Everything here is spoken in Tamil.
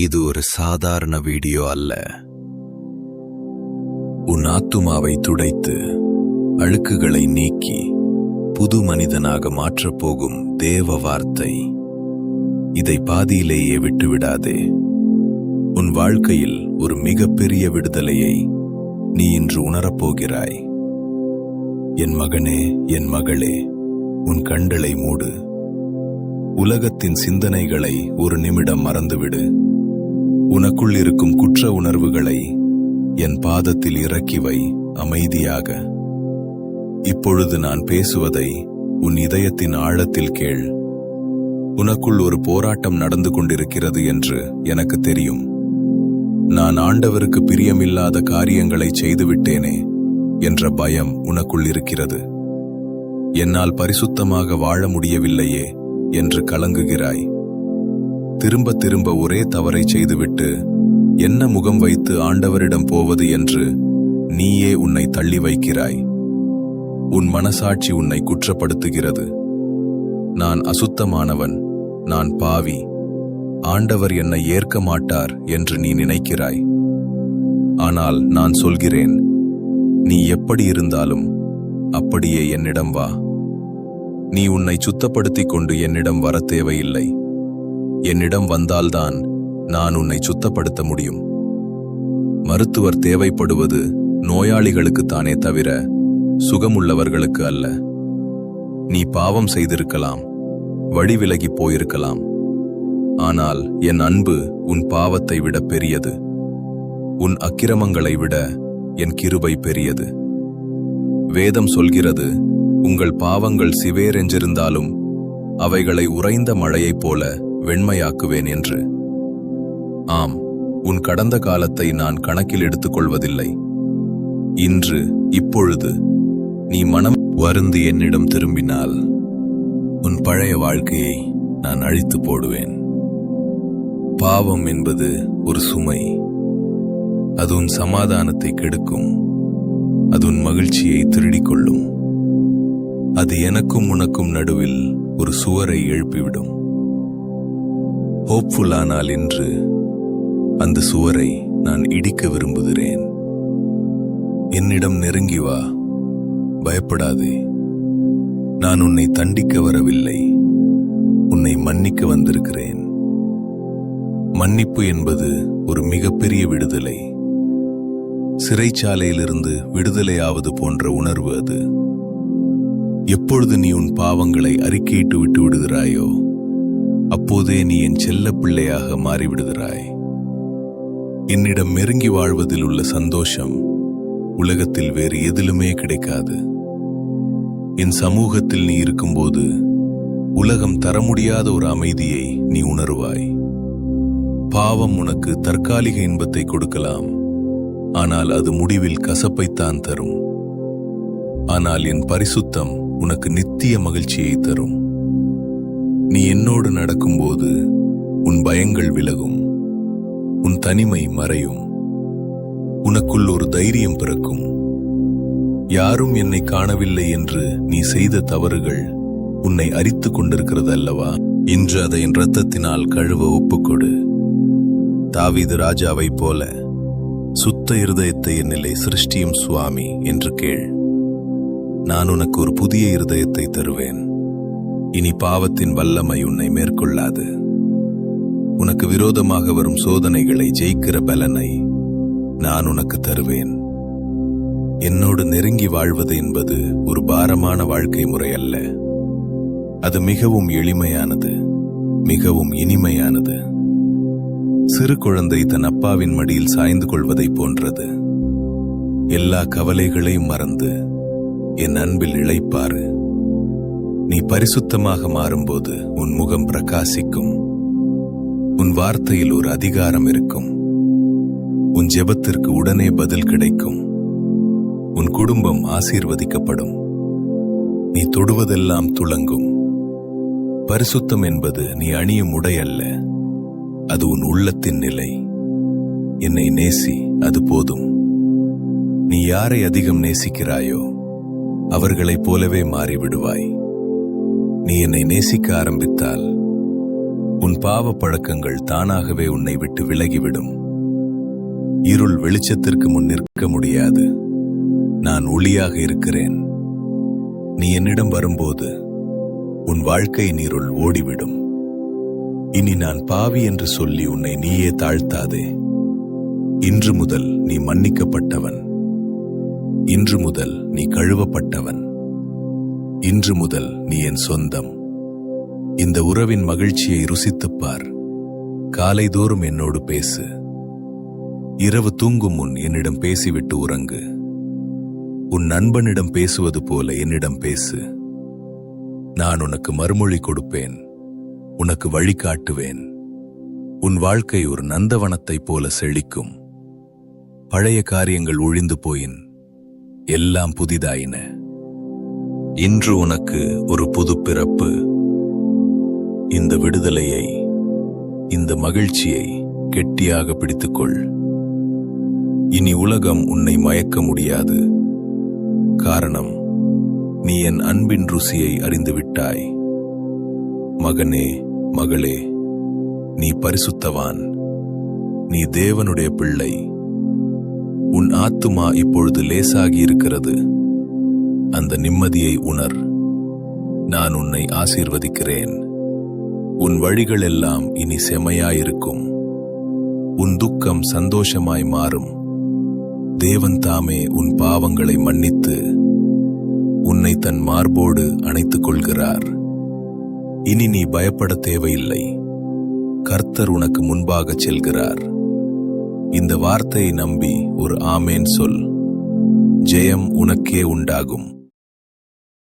இது ஒரு சாதாரண வீடியோ அல்ல. உன் ஆத்துமாவை துடைத்து அழுக்குகளை நீக்கி புது மனிதனாக மாற்றப் போகும் தேவ வார்த்தை. இதை பாதியிலேயே விட்டுவிடாதே. உன் வாழ்க்கையில் ஒரு மிகப்பெரிய விடுதலையை நீ இன்று உணரப்போகிறாய் என் மகனே என் மகளே உன் கண்களை மூடு. உலகத்தின் சிந்தனைகளை ஒரு நிமிடம் மறந்துவிடு. உனக்குள் இருக்கும் குற்ற உணர்வுகளை என் பாதத்தில் இறக்கி வை அமைதியாக. இப்பொழுது நான் பேசுவதை உன் இதயத்தின் ஆழத்தில் கேள். உனக்குள் ஒரு போராட்டம் நடந்து கொண்டிருக்கிறது என்று எனக்கு தெரியும். நான் ஆண்டவருக்கு பிரியமில்லாத காரியங்களை செய்துவிட்டேனே என்ற பயம் உனக்குள் இருக்கிறது. என்னால் பரிசுத்தமாக வாழ முடியவில்லையே என்று கலங்குகிறாய். திரும்ப திரும்ப ஒரே தவறை செய்துவிட்டு என்ன முகம் வைத்து ஆண்டவரிடம் போவது என்று நீயே உன்னை தள்ளி வைக்கிறாய். உன் மனசாட்சி உன்னை குற்றப்படுத்துகிறது. நான் அசுத்தமானவன் நான் பாவி. ஆண்டவர் என்னை ஏற்க மாட்டார் என்று நீ நினைக்கிறாய். ஆனால் நான் சொல்கிறேன் நீ எப்படி இருந்தாலும் அப்படியே என்னிடம் வா. நீ உன்னை சுத்தப்படுத்திக் கொண்டு என்னிடம் வர தேவையில்லை. என்னிடம் வந்தால்தான் நான் உன்னை சுத்தப்படுத்த முடியும். மருத்துவர் தேவைப்படுவது நோயாளிகளுக்குத்தானே தவிர சுகமுள்ளவர்களுக்கு அல்ல. நீ பாவம் செய்திருக்கலாம் வழிவிலகி போயிருக்கலாம். ஆனால் என் அன்பு உன் பாவத்தை விட பெரியது. உன் அக்கிரமங்களை விட என் கிருபை பெரியது. வேதம் சொல்கிறது உங்கள் பாவங்கள் சிவேரென்றிருந்தாலும் அவைகளை உறைந்த மழையைப் போல வெண்மையாக்குவேன் என்று. ஆம் உன் கடந்த காலத்தை நான் கணக்கில் எடுத்துக்கொள்வதில்லை. இன்று இப்பொழுது நீ மனம் வருந்து என்னிடம் திரும்பினால் உன் பழைய வாழ்க்கையை நான் அழித்து போடுவேன். பாவம் என்பது ஒரு சுமை. அது உன் சமாதானத்தை கெடுக்கும். அது உன் மகிழ்ச்சியை திருடிக் கொள்ளும். அது எனக்கும் உனக்கும் நடுவில் ஒரு சுவரை எழுப்பிவிடும். ஹோப்ஃபுல்லானால் இன்று அந்த சுவரை நான் இடிக்க விரும்புகிறேன். என்னிடம் நெருங்கி வா பயப்படாதே. நான் உன்னை தண்டிக்க வரவில்லை உன்னை மன்னிக்க வந்திருக்கிறேன். மன்னிப்பு என்பது ஒரு மிகப்பெரிய விடுதலை. சிறைச்சாலையிலிருந்து விடுதலையாவது போன்ற உணர்வு அது. எப்பொழுது நீ உன் பாவங்களை அறிக்கையிட்டு விட்டு விடுகிறாயோ அப்போதே நீ என் செல்ல பிள்ளையாக மாறிவிடுகிறாய். என்னிடம் நெருங்கி வாழ்வதில் உள்ள சந்தோஷம் உலகத்தில் வேறு எதிலுமே கிடைக்காது. என் சமூகத்தில் நீ இருக்கும்போது உலகம் தர முடியாத ஒரு அமைதியை நீ உணருவாய். பாவம் உனக்கு தற்காலிக இன்பத்தை கொடுக்கலாம். ஆனால் அது முடிவில் கசப்பைத்தான் தரும். ஆனால் என் பரிசுத்தம் உனக்கு நித்திய மகிழ்ச்சியை தரும். நீ என்னோடு நடக்கும்போது உன் பயங்கள் விலகும் உன் தனிமை மறையும் உனக்குள் ஒரு தைரியம் பிறக்கும். யாரும் என்னை காணவில்லை என்று நீ செய்த தவறுகள் உன்னை அரித்துக் கொண்டிருக்கிறது அல்லவா? இன்று அதை என் ரத்தத்தினால் கழுவ ஒப்புக்கொடு. தாவீது ராஜாவைப் போல சுத்த இருதயத்தை என்னிலே சிருஷ்டியும் சுவாமி என்று கேள். நான் உனக்கு ஒரு புதிய இருதயத்தை தருவேன். இனி பாவத்தின் வல்லமை உன்னை மேற்கொள்ளாது. உனக்கு விரோதமாக வரும் சோதனைகளை ஜெயிக்கிற பலனை நான் உனக்கு தருவேன். என்னோடு நெருங்கி வாழ்வது என்பது ஒரு பாரமான வாழ்க்கை முறை அல்ல. அது மிகவும் எளிமையானது மிகவும் இனிமையானது. சிறு குழந்தை தன் அப்பாவின் மடியில் சாய்ந்து கொள்வதைப் போன்றது. எல்லா கவலைகளையும் மறந்து என் அன்பில் இழைப்பாரு. நீ பரிசுத்தமாக மாறும்போது உன் முகம் பிரகாசிக்கும். உன் வார்த்தையில் ஒரு அதிகாரம் இருக்கும். உன் ஜெபத்திற்கு உடனே பதில் கிடைக்கும். உன் குடும்பம் ஆசீர்வதிக்கப்படும். நீ தொடுவதெல்லாம் துளங்கும். பரிசுத்தம் என்பது நீ அணியும் உடை அல்ல. அது உன் உள்ளத்தின் நிலை. என்னை நேசி அது போதும். நீ யாரை அதிகம் நேசிக்கிறாயோ அவர்களைப் போலவே மாறிவிடுவாய். நீ என்னை நேசிக்க ஆரம்பித்தால் உன் பாவ பழக்கங்கள் தானாகவே உன்னை விட்டு விலகிவிடும். இருள் வெளிச்சத்திற்கு முன் நிற்க முடியாது. நான் ஒளியாக இருக்கிறேன். நீ என்னிடம் வரும்போது உன் வாழ்க்கை நீருள் ஓடிவிடும். இனி நான் பாவி என்று சொல்லி உன்னை நீயே தாழ்த்தாதே. இன்று முதல் நீ மன்னிக்கப்பட்டவன். இன்று முதல் நீ கழுவப்பட்டவன். இன்று முதல் நீ என் சொந்தம். இந்த உறவின் மகிழ்ச்சியை ருசித்துப் பார். காலைதோறும் என்னோடு பேசு. இரவு தூங்கும் முன் என்னிடம் பேசிவிட்டு உறங்கு. உன் நண்பனிடம் பேசுவது போல என்னிடம் பேசு. நான் உனக்கு மறுமொழி கொடுப்பேன். உனக்கு வழிகாட்டுவேன் உன் வாழ்க்கை ஒரு நந்தவனத்தைப் போல செழிக்கும். பழைய காரியங்கள் ஒழிந்து போயின். எல்லாம் புதிதாயின. இன்று உனக்கு ஒரு புது பிறப்பு. இந்த விடுதலையை இந்த மகிழ்ச்சியை கெட்டியாக பிடித்துக்கொள். இனி உலகம் உன்னை மயக்க முடியாது. காரணம் நீ என் அன்பின் ருசியை அறிந்துவிட்டாய் மகனே மகளே நீ பரிசுத்தவான். நீ தேவனுடைய பிள்ளை. உன் ஆத்துமா இப்பொழுது லேசாகி இருக்கிறது அந்த நிம்மதியை உணர். நான் உன்னை ஆசீர்வதிக்கிறேன். உன் வழிகள் எல்லாம் இனி செமையாயிருக்கும். உன் துக்கம் சந்தோஷமாய் மாறும். தேவன் தாமே உன் பாவங்களை மன்னித்து உன்னை தன் மார்போடு அணைத்துக் கொள்கிறார். இனி நீ பயப்பட தேவையில்லை. கர்த்தர் உனக்கு முன்பாகச் செல்கிறார். இந்த வார்த்தையை நம்பி ஒரு ஆமேன் சொல். ஜெயம் உனக்கே உண்டாகும்.